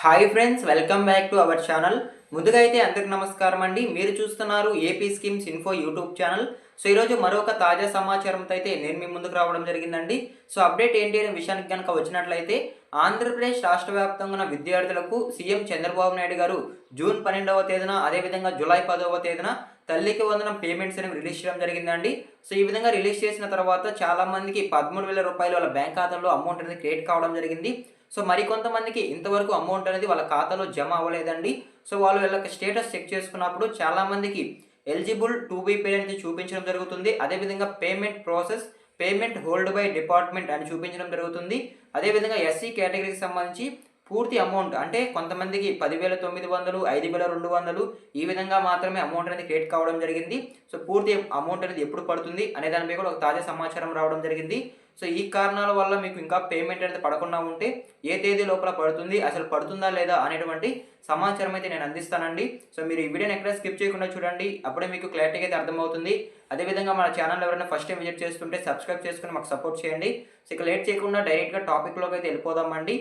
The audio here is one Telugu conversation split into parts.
Hi friends welcome back to our channel ముందుగా అయితే అందరికి నమస్కారం అండి. మీరు చూస్తున్నారు AP schemes info YouTube channel so ఈరోజు మరొక తాజా సమాచారంతో అయితే నేను మీ ముందుకు రావడం జరిగిందండి. సో అప్డేట్ ఏంటి అనే విషయానికి కనుక వచ్చినట్లయితే ఆంధ్రప్రదేశ్ రాష్ట్ర వ్యాప్తంగా ఉన్న విద్యార్థులకు సీఎం చంద్రబాబు నాయుడు గారు జూన్ పన్నెండవ తేదీన అదేవిధంగా జూలై పదవ తేదీన తల్లికి వందనం పేమెంట్స్ అనేవి రిలీజ్ చేయడం జరిగిందండి. సో ఈ విధంగా రిలీజ్ చేసిన తర్వాత చాలామందికి పదమూడు వేల రూపాయలు వాళ్ళ బ్యాంక్ ఖాతాలో అమౌంట్ అనేది క్రియేట్ కావడం జరిగింది. సో మరికొంతమందికి ఇంతవరకు అమౌంట్ అనేది వాళ్ళ ఖాతాలో జమ అవ్వలేదండి. సో వాళ్ళు వీళ్ళ స్టేటస్ చెక్ చేసుకున్నప్పుడు చాలామందికి ఎలిజిబుల్ టూ బీ పే అనేది చూపించడం జరుగుతుంది. అదేవిధంగా payment process payment hold by department అని చూపించడం జరుగుతుంది. అదేవిధంగా ఎస్సీ కేటగిరీకి సంబంధించి పూర్తి అమౌంట్ అంటే కొంతమందికి పదివేల తొమ్మిది వందలు ఐదు వేల రెండు వందలు ఈ విధంగా మాత్రమే అమౌంట్ అనేది క్రియేట్ కావడం జరిగింది. సో పూర్తి అమౌంట్ అనేది ఎప్పుడు పడుతుంది అనే దానిపై కూడా ఒక తాజా సమాచారం రావడం జరిగింది. సో ఈ కారణాల వల్ల మీకు ఇంకా పేమెంట్ అనేది పడకుండా ఉంటే ఏ తేదీ లోపల పడుతుంది అసలు పడుతుందా లేదా అనేటువంటి సమాచారం అయితే నేను అందిస్తానండి. సో మీరు ఈ వీడియోని ఎక్కడ స్కిప్ చేయకుండా చూడండి. అప్పుడే మీకు క్లారిటీగా అయితే అర్థమవుతుంది. అదేవిధంగా మన ఛానల్ ఎవరైనా ఫస్ట్ టైం విజిట్ చేస్తుంటే సబ్స్క్రైబ్ చేసుకుని మాకు సపోర్ట్ చేయండి. సో ఇక లేట్ చేయకుండా డైరెక్ట్గా టాపిక్లోకి అయితే వెళ్ళిపోదామండి.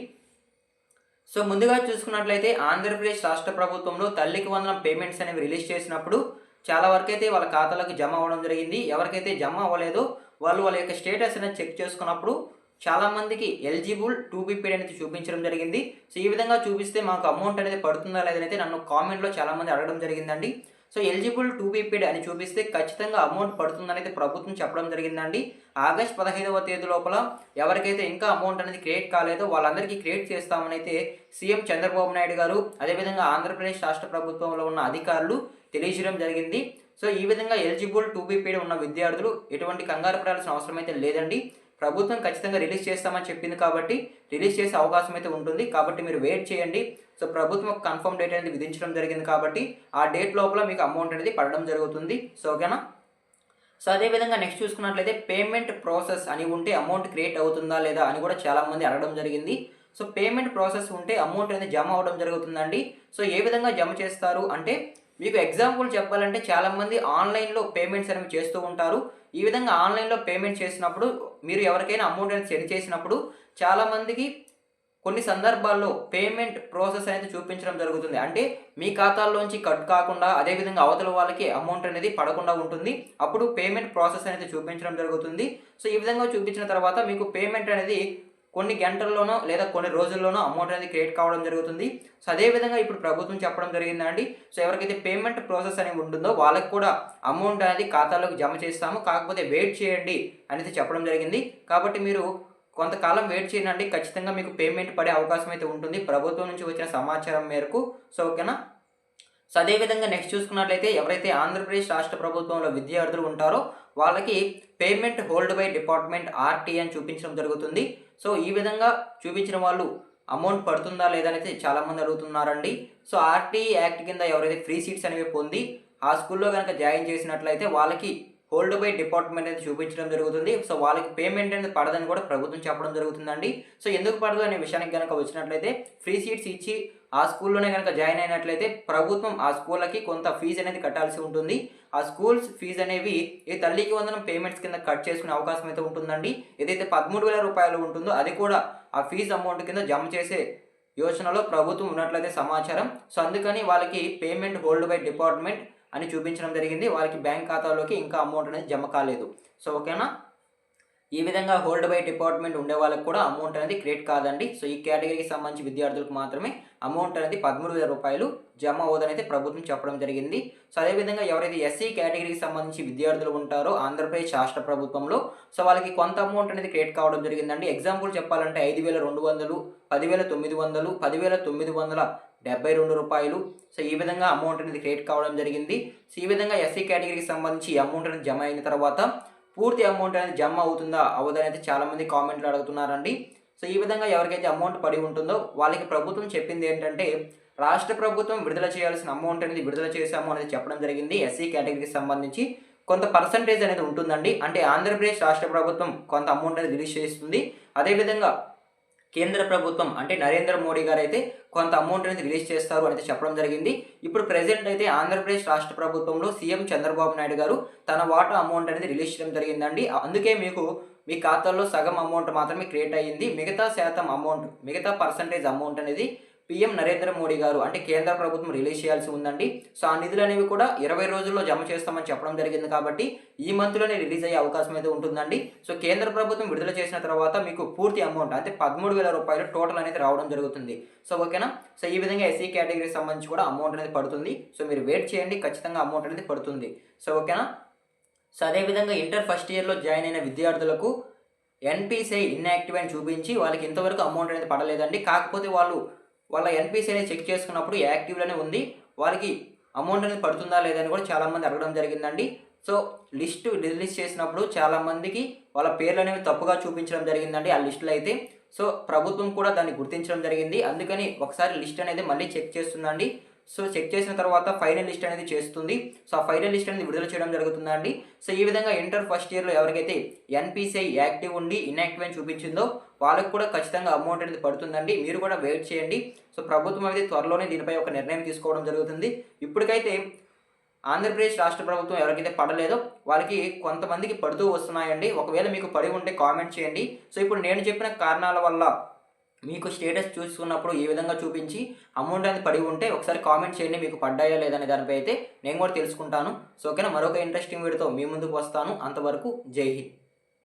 సో ముందుగా చూసుకున్నట్లయితే ఆంధ్రప్రదేశ్ రాష్ట్ర ప్రభుత్వంలో తల్లికి వందనం పేమెంట్స్ అనేవి రిలీజ్ చేసినప్పుడు చాలా వరకు అయితే వాళ్ళ ఖాతాలకు జమ అవ్వడం జరిగింది. ఎవరికైతే జమ అవ్వలేదో వాళ్ళు వాళ్ళ యొక్క స్టేటస్ అనేది చెక్ చేసుకున్నప్పుడు చాలామందికి ఎలిజిబుల్ టూ బీ అనేది చూపించడం జరిగింది. సో ఈ విధంగా చూపిస్తే మాకు అమౌంట్ అనేది పడుతుందా లేదనైతే నన్ను కామెంట్లో చాలామంది అడగడం జరిగిందండి. So eligible to be paid అని చూపిస్తే ఖచ్చితంగా అమౌంట్ పడుతుందని అయితే ప్రభుత్వం చెప్పడం జరిగిందండి. ఆగస్ట్ పదహైదవ తేదీ లోపల ఎవరికైతే ఇంకా అమౌంట్ అనేది క్రియేట్ కాలేదో వాళ్ళందరికీ క్రియేట్ చేస్తామని అయితే సీఎం చంద్రబాబు నాయుడు గారు అదేవిధంగా ఆంధ్రప్రదేశ్ రాష్ట్ర ప్రభుత్వంలో ఉన్న అధికారులు తెలియజేయడం జరిగింది. సో ఈ విధంగా ఎలిజిబుల్ టూ బీ పేడ్ ఉన్న విద్యార్థులు ఎటువంటి కంగారు పడాల్సిన అవసరం అయితే లేదండి. ప్రభుత్వం ఖచ్చితంగా రిలీజ్ చేస్తామని చెప్పింది కాబట్టి రిలీజ్ చేసే అవకాశం అయితే ఉంటుంది. కాబట్టి మీరు వెయిట్ చేయండి. సో ప్రభుత్వం ఒక కన్ఫర్మ్ డేట్ అనేది విధించడం జరిగింది కాబట్టి ఆ డేట్ లోపల మీకు అమౌంట్ అనేది పడడం జరుగుతుంది. సో ఓకేనా సో అదేవిధంగా నెక్స్ట్ చూసుకున్నట్లయితే పేమెంట్ ప్రాసెస్ అని ఉంటే అమౌంట్ క్రియేట్ అవుతుందా లేదా అని కూడా చాలామంది అడగడం జరిగింది. సో పేమెంట్ ప్రాసెస్ ఉంటే అమౌంట్ అనేది జమ అవడం జరుగుతుందండి. సో ఏ విధంగా జమ చేస్తారు అంటే మీకు ఎగ్జాంపుల్ చెప్పాలంటే చాలామంది ఆన్లైన్లో పేమెంట్స్ అనేవి చేస్తూ ఉంటారు. ఈ విధంగా ఆన్లైన్లో పేమెంట్ చేసినప్పుడు మీరు ఎవరికైనా అమౌంట్ అనేది సెండ్ చేసినప్పుడు చాలామందికి కొన్ని సందర్భాల్లో పేమెంట్ ప్రాసెస్ అనేది చూపించడం జరుగుతుంది. అంటే మీ ఖాతాల్లోంచి కట్ కాకుండా అదేవిధంగా అవతల వాళ్ళకి అమౌంట్ అనేది పడకుండా ఉంటుంది. అప్పుడు పేమెంట్ ప్రాసెస్ అనేది చూపించడం జరుగుతుంది. సో ఈ విధంగా చూపించిన తర్వాత మీకు పేమెంట్ అనేది కొన్ని గంటల్లోనో లేదా కొన్ని రోజుల్లోనో అమౌంట్ అనేది క్రియేట్ కావడం జరుగుతుంది. సో అదేవిధంగా ఇప్పుడు ప్రభుత్వం చెప్పడం జరిగిందండి సో ఎవరికైతే పేమెంట్ ప్రాసెస్ అనేది ఉంటుందో వాళ్ళకి కూడా అమౌంట్ అనేది ఖాతాలోకి జమ చేస్తాము. కాకపోతే వెయిట్ చేయండి అనేది చెప్పడం జరిగింది. కాబట్టి మీరు కొంతకాలం వెయిట్ చేయండి ఖచ్చితంగా మీకు పేమెంట్ పడే అవకాశం అయితే ఉంటుంది. ప్రభుత్వం నుంచి వచ్చిన సమాచారం మేరకు. సో ఓకేనా సో అదేవిధంగా నెక్స్ట్ చూసుకున్నట్లయితే ఎవరైతే ఆంధ్రప్రదేశ్ రాష్ట్ర ప్రభుత్వంలో విద్యార్థులు ఉంటారో వాళ్ళకి payment hold by department RT అని చూపించడం జరుగుతుంది. సో ఈ విధంగా చూపించిన వాళ్ళు అమౌంట్ పడుతుందా లేదా అనేది చాలామంది అడుగుతున్నారండి. సో ఆర్టీ యాక్ట్ కింద ఎవరైతే ఫ్రీ సీట్స్ అనేవి పొంది ఆ స్కూల్లో కనుక జాయిన్ చేసినట్లయితే వాళ్ళకి హోల్డ్ బై డిపార్ట్మెంట్ అనేది చూపించడం జరుగుతుంది. సో వాళ్ళకి పేమెంట్ అనేది పడదని కూడా ప్రభుత్వం చెప్పడం జరుగుతుందండి. సో ఎందుకు పడదు అనే విషయానికి కనుక వచ్చినట్లయితే ఫ్రీ సీట్స్ ఇచ్చి ఆ స్కూల్లోనే కనుక జాయిన్ అయినట్లయితే ప్రభుత్వం ఆ స్కూళ్ళకి కొంత ఫీజు అనేది కట్టాల్సి ఉంటుంది. ఆ స్కూల్స్ ఫీజు అనేవి ఈ తల్లికి వందనం పేమెంట్స్ కింద కట్ చేసుకునే అవకాశం అయితే ఉంటుందండి. ఏదైతే పదమూడు వేల రూపాయలు ఉంటుందో అది కూడా ఆ ఫీజు అమౌంట్ కింద జమ చేసే యోచనలో ప్రభుత్వం ఉన్నట్లయితే సమాచారం. సో అందుకని వాళ్ళకి పేమెంట్ హోల్డ్ బై డిపార్ట్మెంట్ అని చూపించడం జరిగింది. వాళ్ళకి బ్యాంక్ ఖాతాలోకి ఇంకా అమౌంట్ అనేది జమ కాలేదు. సో ఓకేనా? ఈ విధంగా హోల్డ్ బై డిపార్ట్మెంట్ ఉండే వాళ్ళకి కూడా అమౌంట్ అనేది క్రియేట్ కాదండి. సో ఈ కేటగిరీకి సంబంధించి విద్యార్థులకు మాత్రమే అమౌంట్ అనేది పదమూడు వేల రూపాయలు జమ అవుదనైతే ప్రభుత్వం చెప్పడం జరిగింది. సో అదేవిధంగా ఎవరైతే ఎస్సీ కేటగిరీకి సంబంధించి విద్యార్థులు ఉంటారో ఆంధ్రప్రదేశ్ రాష్ట్ర ప్రభుత్వంలో సో వాళ్ళకి కొంత అమౌంట్ అనేది క్రియేట్ కావడం జరిగిందండి. ఎగ్జాంపుల్ చెప్పాలంటే ఐదు వేల రెండు వందలు పదివేల తొమ్మిది వందలు పదివేల తొమ్మిది వందల డెబ్బై రెండు రూపాయలు. సో ఈ విధంగా అమౌంట్ అనేది క్రియేట్ కావడం జరిగింది. సో ఈ విధంగా ఎస్సీ కేటగిరీకి సంబంధించి అమౌంట్ అనేది జమ అయిన తర్వాత పూర్తి అమౌంట్ అనేది జమ అవుతుందా అవ్వదని అయితే చాలామంది కామెంట్లు అడుగుతున్నారండి. సో ఈ విధంగా ఎవరికైతే అమౌంట్ పడి ఉంటుందో వాళ్ళకి ప్రభుత్వం చెప్పింది ఏంటంటే రాష్ట్ర ప్రభుత్వం విడుదల చేయాల్సిన అమౌంట్ అనేది విడుదల చేశాము అనేది చెప్పడం జరిగింది ఎస్సీ కేటగిరీకి సంబంధించి. కొంత పర్సంటేజ్ అనేది ఉంటుందండి. అంటే ఆంధ్రప్రదేశ్ రాష్ట్ర ప్రభుత్వం కొంత అమౌంట్ అనేది రిలీజ్ చేస్తుంది. అదేవిధంగా కేంద్ర ప్రభుత్వం అంటే నరేంద్ర మోడీ గారు అయితే కొంత అమౌంట్ అనేది రిలీజ్ చేస్తారు అనేది చెప్పడం జరిగింది. ఇప్పుడు ప్రెసెంట్ అయితే ఆంధ్రప్రదేశ్ రాష్ట్ర ప్రభుత్వంలో సీఎం చంద్రబాబు నాయుడు గారు తన వాటా అమౌంట్ అనేది రిలీజ్ చేయడం జరిగిందండి. అందుకే మీకు మీ ఖాతాల్లో సగం అమౌంట్ మాత్రమే క్రియేట్ అయ్యింది. మిగతా శాతం అమౌంట్ మిగతా పర్సంటేజ్ అమౌంట్ అనేది పీఎం నరేంద్ర మోడీ గారు అంటే కేంద్ర ప్రభుత్వం రిలీజ్ చేయాల్సి ఉందండి. సో ఆ నిధులు అనేవి కూడా ఇరవై రోజుల్లో జమ చేస్తామని చెప్పడం జరిగింది కాబట్టి ఈ మంత్లోనే రిలీజ్ అయ్యే అవకాశం అయితే ఉంటుందండి. సో కేంద్ర ప్రభుత్వం విడుదల చేసిన తర్వాత మీకు పూర్తి అమౌంట్ అంటే పదమూడు వేల రూపాయలు టోటల్ అనేది రావడం జరుగుతుంది. సో ఓకేనా? సో ఈ విధంగా ఎస్సీ కేటగిరీకి సంబంధించి కూడా అమౌంట్ అనేది పడుతుంది. సో మీరు వెయిట్ చేయండి ఖచ్చితంగా అమౌంట్ అనేది పడుతుంది. సో ఓకేనా? సో అదేవిధంగా ఇంటర్ ఫస్ట్ ఇయర్లో జాయిన్ అయిన విద్యార్థులకు ఎన్పిసిఐ ఇన్యాక్టివ్ అని చూపించి వాళ్ళకి ఇంతవరకు అమౌంట్ అనేది పడలేదండి. కాకపోతే వాళ్ళు వాళ్ళ ఎన్పిసి అనేది చెక్ చేసుకున్నప్పుడు యాక్టివ్లోనే ఉంది. వాళ్ళకి అమౌంట్ అనేది పడుతుందా లేదని కూడా చాలామంది అడగడం జరిగిందండి. సో లిస్టు రిలీజ్ చేసినప్పుడు చాలామందికి వాళ్ళ పేర్లు అనేవి తప్పుగా చూపించడం జరిగిందండి ఆ లిస్టులో అయితే. సో ప్రభుత్వం కూడా దాన్ని గుర్తించడం జరిగింది. అందుకని ఒకసారి లిస్ట్ అనేది మళ్ళీ చెక్ చేస్తుందండి. సో చెక్ చేసిన తర్వాత ఫైనల్ లిస్ట్ అనేది చేస్తుంది. సో ఆ ఫైనల్ లిస్ట్ అనేది విడుదల చేయడం జరుగుతుందండి సో ఈ విధంగా ఇంటర్ ఫస్ట్ ఇయర్లో ఎవరికైతే ఎన్పిసిఐ యాక్టివ్ ఉండి ఇన్యాక్టివ్ అని చూపించిందో వాళ్ళకు కూడా ఖచ్చితంగా అమౌంట్ అనేది పడుతుందండి. మీరు కూడా వెయిట్ చేయండి. సో ప్రభుత్వం అనేది త్వరలోనే దీనిపై ఒక నిర్ణయం తీసుకోవడం జరుగుతుంది. ఇప్పటికైతే ఆంధ్రప్రదేశ్ రాష్ట్ర ప్రభుత్వం ఎవరికైతే పడలేదో వాళ్ళకి కొంతమందికి పడుతూ వస్తున్నాయండి. ఒకవేళ మీకు పడి ఉంటే కామెంట్ చేయండి. సో ఇప్పుడు నేను చెప్పిన కారణాల వల్ల మీకు స్టేటస్ చూసుకున్నప్పుడు ఏ విధంగా చూపించి అమౌంట్ అనేది పడి ఉంటే ఒకసారి కామెంట్ చేయండి మీకు పడ్డాయా లేదనే దానిపై అయితే నేను కూడా తెలుసుకుంటాను. సో ఓకేనా? మరొక ఇంట్రెస్టింగ్ వీడియోతో మీ ముందుకు వస్తాను. అంతవరకు జై హింద్.